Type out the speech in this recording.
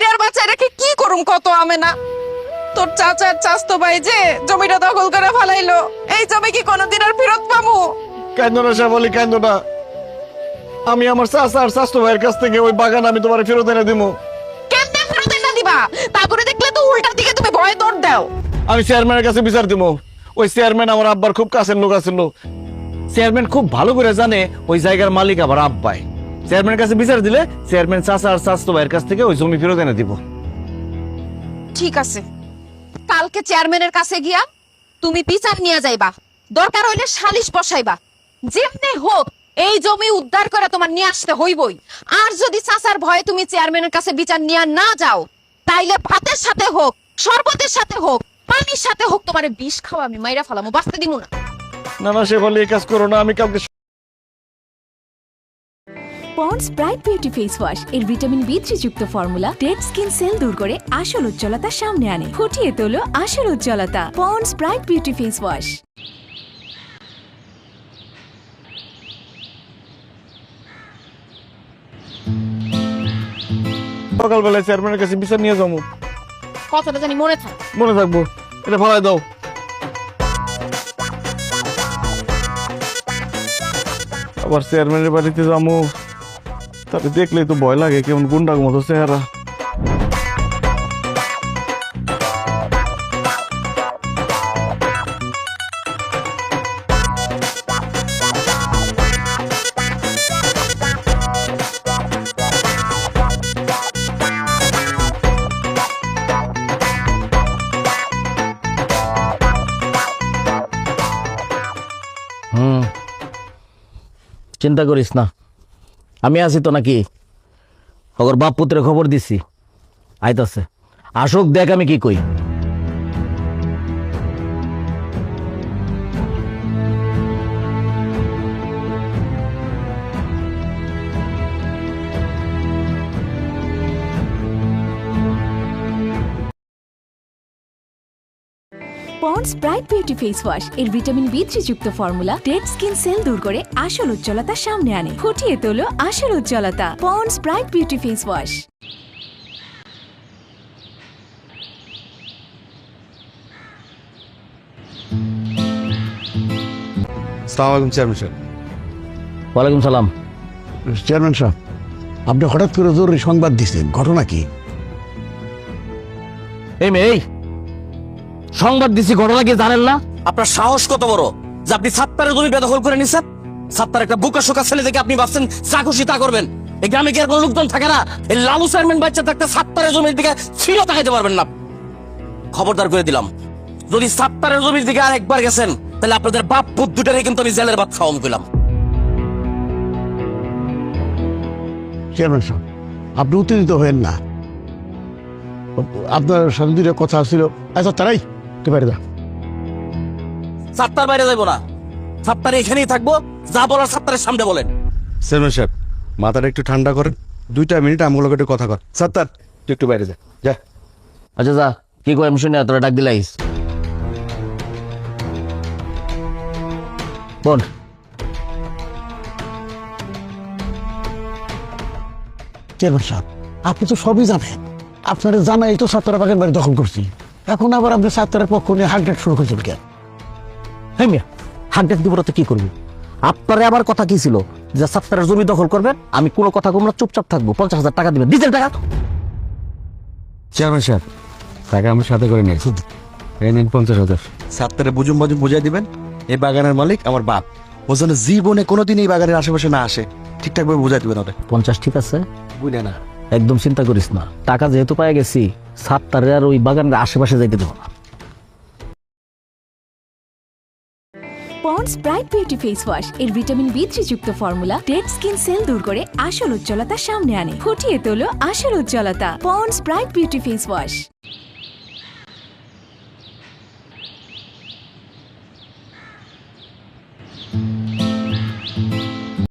মাইরার বাচ্চা রেখে কি করুম কত আমে না তোর চাচার চাস্তো ভাই যে জমিটা দখল করে ফেলাইলো এই জমি কি কোনোদিন আর ফেরত পাবো? কান্দো না শ্যামলি কান্দো না আমি আমার চাচা আর চাচতো ভাইয়ের কাছ থেকে ওই বাগান আমি তোমার ফেরত এনে দিব কেমনে ফেরত এনে দিবা? তারপরে দেখলে তো উল্টার দিকে তুমি ভয় দৌড় দাও। আমি চেয়ারম্যানের কাছে বিচার দিব ওই চেয়ারম্যান আমার আব্বার খুব কাছের লোক আছিল চেয়ারম্যান খুব ভালো করে জানে ওই জায়গার মালিক আবার আব্বাই। চেয়ারম্যানের কাছে বিচার দিলে চেয়ারম্যান চাচা আর চাচতো ভাইয়ের কাছ থেকে ওই জমি ফেরত এনে দিব। ঠিক আছে। কালকে চেয়ারম্যানের কাছে গিয়া তুমি বিচার নিয়ে যাইবা। দরকার হইলে সালিশ বসাইবা। যেমনে হোক এই জমি উদ্ধার করে তোমার নিয়ে আসতে হইবই। আর যদি চাচার ভয়ে তুমি চেয়ারম্যানের কাছে বিচার নিয়ে না যাও তাইলে ভাতের সাথে হোক শরবতের সাথে হোক পানির সাথে হোক তোমার বিষ খাওয়া আমি মাইরা ফেলামো বাঁচতে দিব না। না না সে বলে এই কাজ করো না আমি কাউকে Pond's bright beauty face wash এর ভিটামিন বি থ্রি যুক্ত ফর্মুলা ডেড স্কিন সেল দূর করে আসল উজ্জ্বলতা সামনে আনে। ফুটিয়ে তোলো আসল উজ্জ্বলতা। Pond's bright beauty face wash সকালবেলায় চেয়ারম্যানের কাছে বিচার নিয়ে যাব। কথাটা জানি মনে থাকে। মনে থাকব। এটা ফালাই দাও। আবার চেয়ারম্যানের বাড়িতে যাব। তাকে দেখলেই তো ভয় লাগে কেমন গুন্ডার মতো চেহারা। চিন্তা করিস না। আমি আছি তো নাকি? ওর বাপ পুত্রে খবর দিছি। আইতাছে। আসুক, দেখ আমি কি কই। Pond's bright beauty face wash এর ভিটামিন বি থ্রি যুক্ত ফর্মুলা ডেড স্কিন সেল দূর করে আসল উজ্জ্বলতা সামনে আনে। ফুটিয়ে তোলো আসল উজ্জ্বলতা। Pond's bright beauty face wash সালাম আলাইকুম চেয়ারম্যান সাহেব ওয়ালাইকুম সালাম। চেয়ারম্যান সাহেব আপনি হঠাৎ করে জরুরি সংবাদ দিচ্ছেন ঘটনা কি? এই মেয়ে সংবাদ দিছি ঘটনা কি জানেন না? আপনার সাহস কত বড়? যে আপনি সাত্তারের জমি বেদখল করে নিছেন? সাত্তার একটা বুকা শোকা ছেলে থেকে আপনি ভাবছেন যা খুশি তা করবেন। এই গ্রামে কি আর কোনো লোকজন থাকে না? এই লালু চেয়ারম্যান বাচ্চা থাকতে সাত্তারের জমির দিকে ফিরেও তাকাইতে পারবেন না। খবরদার করে দিলাম। যদি সাত্তারের জমির দিকে আর একবার গেছেন তাহলে আপনাদের বাপ পুত দুটারে কিন্তু আমি জেলের ভাত খাওয়াম কইলাম। চেয়ারম্যান সাহেব আপনি উত্তেজিত হয়েন না। আপনার সাথে দুটো কথা ছিল। আচ্ছা তারাই। তুই বাইরে যা সাত্তার বাইরে যাইবো না। সাত্তার এখানেই থাকব। যা বলার সাত্তারের সামনে বলেন। চেয়ারম্যান সাহেব মাথাটা একটু ঠান্ডা করেন। দুইটা মিনিট আমগুলোকে একটু কথা কর সাত্তার তুই একটু বাইরে যা। যা। আচ্ছা যা। কি কই আমি শুনে তোরা ডাক দিলাইস বোন চেয়ারম্যান সাহেব আপনি তো সবই জানেন। আপনারা জানাই তো সাতটা বাগান বাড়ি দখল করছি। এখন আবার আপনি সাতটার পক্ষ নিয়ে হান্ড্রেড শুরু করেছেন কেন? হ্যাঁ মিয়া হান্ড্রেড দিব তো কি করবি? আপনারে আবার কথা কি ছিল? যে সাত্তারের জমি দখল করবেন আমি কোনো কথা কম না চুপচাপ থাকব পঞ্চাশ হাজার টাকা দিবেন। দিতেন টাকা? চেয়ারম্যান সাহেব টাকা আমি সাথে করে নিয়েছি এই নিন পঞ্চাশ হাজার। সাত্তারে বুঝুম বাজুম বুঝাই দিবেন? এই বাগানের মালিক আমার বাপ। ও যেন জীবনে কোনোদিন এই বাগানের আশেপাশে না আসে। ঠিকঠাক ভাবে বুঝাই দিবেন ওটা পঞ্চাশ ঠিক আছে? বুঝলে না। একদম চিন্তা করিস না। টাকা যেহেতু পাই গেছি সাত্তারের আর ওই বাগানের আশেপাশে যাইতে দেবো না। Pond's bright beauty face wash এর ভিটামিন বি থ্রি যুক্ত ফর্মুলা ডেড স্কিন সেল দূর করে আসল উজ্জ্বলতা সামনে আনে। ফুটিয়ে তোলো আসল উজ্জ্বলতা। Pond's bright beauty face wash